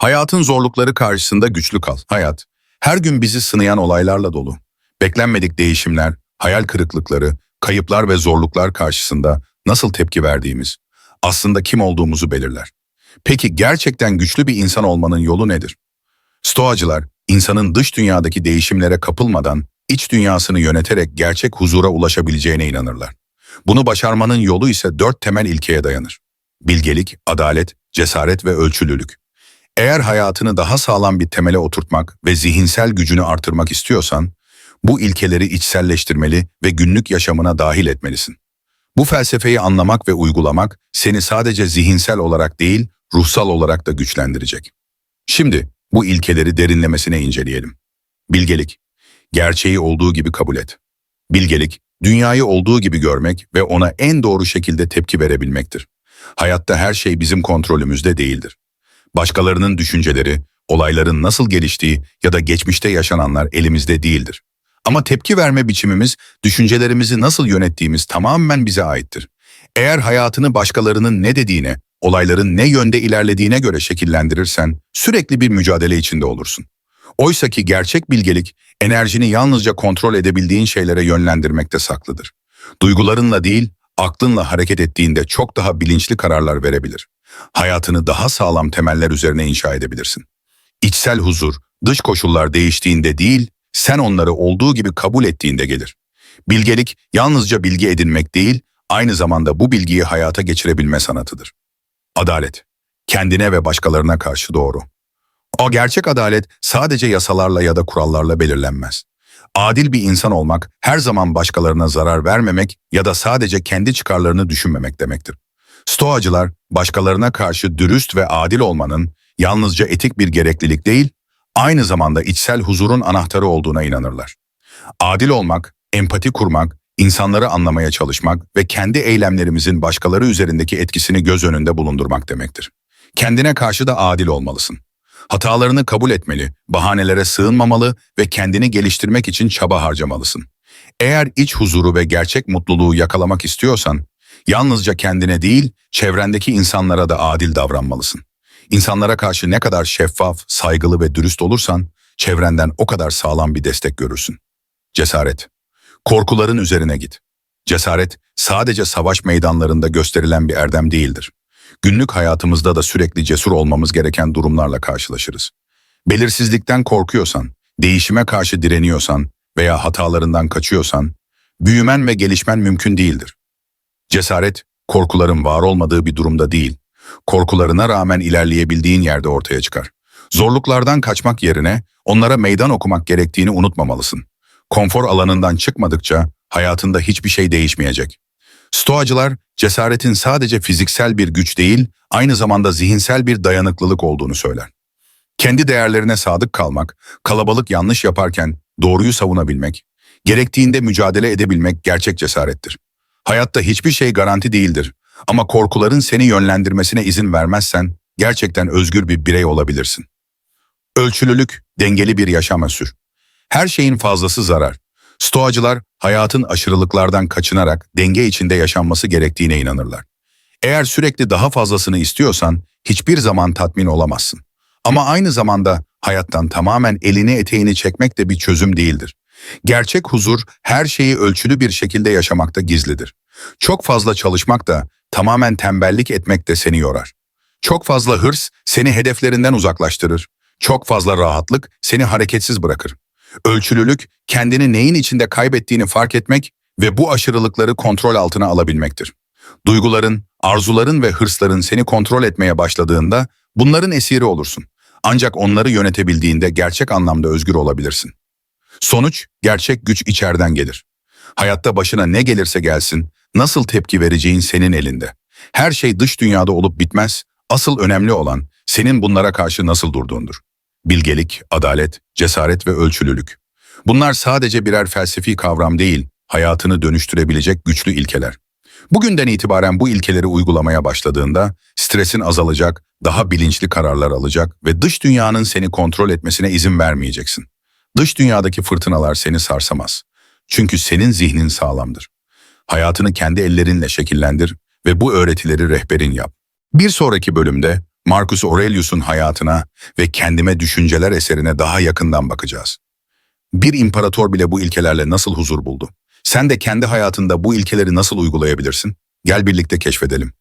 Hayatın zorlukları karşısında güçlü kal. Hayat, her gün bizi sınayan olaylarla dolu. Beklenmedik değişimler, hayal kırıklıkları, kayıplar ve zorluklar karşısında nasıl tepki verdiğimiz, aslında kim olduğumuzu belirler. Peki gerçekten güçlü bir insan olmanın yolu nedir? Stoacılar, insanın dış dünyadaki değişimlere kapılmadan, iç dünyasını yöneterek gerçek huzura ulaşabileceğine inanırlar. Bunu başarmanın yolu ise dört temel ilkeye dayanır. Bilgelik, adalet, cesaret ve ölçülülük. Eğer hayatını daha sağlam bir temele oturtmak ve zihinsel gücünü artırmak istiyorsan, bu ilkeleri içselleştirmeli ve günlük yaşamına dahil etmelisin. Bu felsefeyi anlamak ve uygulamak seni sadece zihinsel olarak değil, ruhsal olarak da güçlendirecek. Şimdi bu ilkeleri derinlemesine inceleyelim. Bilgelik, gerçeği olduğu gibi kabul et. Bilgelik, dünyayı olduğu gibi görmek ve ona en doğru şekilde tepki verebilmektir. Hayatta her şey bizim kontrolümüzde değildir. Başkalarının düşünceleri, olayların nasıl geliştiği ya da geçmişte yaşananlar elimizde değildir. Ama tepki verme biçimimiz, düşüncelerimizi nasıl yönettiğimiz tamamen bize aittir. Eğer hayatını başkalarının ne dediğine, olayların ne yönde ilerlediğine göre şekillendirirsen sürekli bir mücadele içinde olursun. Oysa ki gerçek bilgelik, enerjini yalnızca kontrol edebildiğin şeylere yönlendirmekte saklıdır. Duygularınla değil, aklınla hareket ettiğinde çok daha bilinçli kararlar verebilir. Hayatını daha sağlam temeller üzerine inşa edebilirsin. İçsel huzur, dış koşullar değiştiğinde değil, sen onları olduğu gibi kabul ettiğinde gelir. Bilgelik, yalnızca bilgi edinmek değil, aynı zamanda bu bilgiyi hayata geçirebilme sanatıdır. Adalet, kendine ve başkalarına karşı doğru. O gerçek adalet sadece yasalarla ya da kurallarla belirlenmez. Adil bir insan olmak, her zaman başkalarına zarar vermemek ya da sadece kendi çıkarlarını düşünmemek demektir. Stoacılar, başkalarına karşı dürüst ve adil olmanın yalnızca etik bir gereklilik değil, aynı zamanda içsel huzurun anahtarı olduğuna inanırlar. Adil olmak, empati kurmak, insanları anlamaya çalışmak ve kendi eylemlerimizin başkaları üzerindeki etkisini göz önünde bulundurmak demektir. Kendine karşı da adil olmalısın. Hatalarını kabul etmeli, bahanelere sığınmamalı ve kendini geliştirmek için çaba harcamalısın. Eğer iç huzuru ve gerçek mutluluğu yakalamak istiyorsan, yalnızca kendine değil, çevrendeki insanlara da adil davranmalısın. İnsanlara karşı ne kadar şeffaf, saygılı ve dürüst olursan, çevrenden o kadar sağlam bir destek görürsün. Cesaret. Korkuların üzerine git. Cesaret sadece savaş meydanlarında gösterilen bir erdem değildir. Günlük hayatımızda da sürekli cesur olmamız gereken durumlarla karşılaşırız. Belirsizlikten korkuyorsan, değişime karşı direniyorsan veya hatalarından kaçıyorsan, büyümen ve gelişmen mümkün değildir. Cesaret, korkuların var olmadığı bir durumda değil, korkularına rağmen ilerleyebildiğin yerde ortaya çıkar. Zorluklardan kaçmak yerine onlara meydan okumak gerektiğini unutmamalısın. Konfor alanından çıkmadıkça hayatında hiçbir şey değişmeyecek. Stoacılar, cesaretin sadece fiziksel bir güç değil, aynı zamanda zihinsel bir dayanıklılık olduğunu söyler. Kendi değerlerine sadık kalmak, kalabalık yanlış yaparken doğruyu savunabilmek, gerektiğinde mücadele edebilmek gerçek cesarettir. Hayatta hiçbir şey garanti değildir ama korkuların seni yönlendirmesine izin vermezsen gerçekten özgür bir birey olabilirsin. Ölçülülük, dengeli bir yaşama sür. Her şeyin fazlası zarar. Stoacılar hayatın aşırılıklardan kaçınarak denge içinde yaşanması gerektiğine inanırlar. Eğer sürekli daha fazlasını istiyorsan hiçbir zaman tatmin olamazsın. Ama aynı zamanda hayattan tamamen elini eteğini çekmek de bir çözüm değildir. Gerçek huzur her şeyi ölçülü bir şekilde yaşamakta gizlidir. Çok fazla çalışmak da tamamen tembellik etmek de seni yorar. Çok fazla hırs seni hedeflerinden uzaklaştırır. Çok fazla rahatlık seni hareketsiz bırakır. Ölçülülük, kendini neyin içinde kaybettiğini fark etmek ve bu aşırılıkları kontrol altına alabilmektir. Duyguların, arzuların ve hırsların seni kontrol etmeye başladığında bunların esiri olursun. Ancak onları yönetebildiğinde gerçek anlamda özgür olabilirsin. Sonuç, gerçek güç içeriden gelir. Hayatta başına ne gelirse gelsin, nasıl tepki vereceğin senin elinde. Her şey dış dünyada olup bitmez, asıl önemli olan senin bunlara karşı nasıl durduğundur. Bilgelik, adalet, cesaret ve ölçülülük. Bunlar sadece birer felsefi kavram değil, hayatını dönüştürebilecek güçlü ilkeler. Bugünden itibaren bu ilkeleri uygulamaya başladığında stresin azalacak, daha bilinçli kararlar alacak ve dış dünyanın seni kontrol etmesine izin vermeyeceksin. Dış dünyadaki fırtınalar seni sarsamaz. Çünkü senin zihnin sağlamdır. Hayatını kendi ellerinle şekillendir ve bu öğretileri rehberin yap. Bir sonraki bölümde Marcus Aurelius'un hayatına ve kendime düşünceler eserine daha yakından bakacağız. Bir imparator bile bu ilkelerle nasıl huzur buldu? Sen de kendi hayatında bu ilkeleri nasıl uygulayabilirsin? Gel birlikte keşfedelim.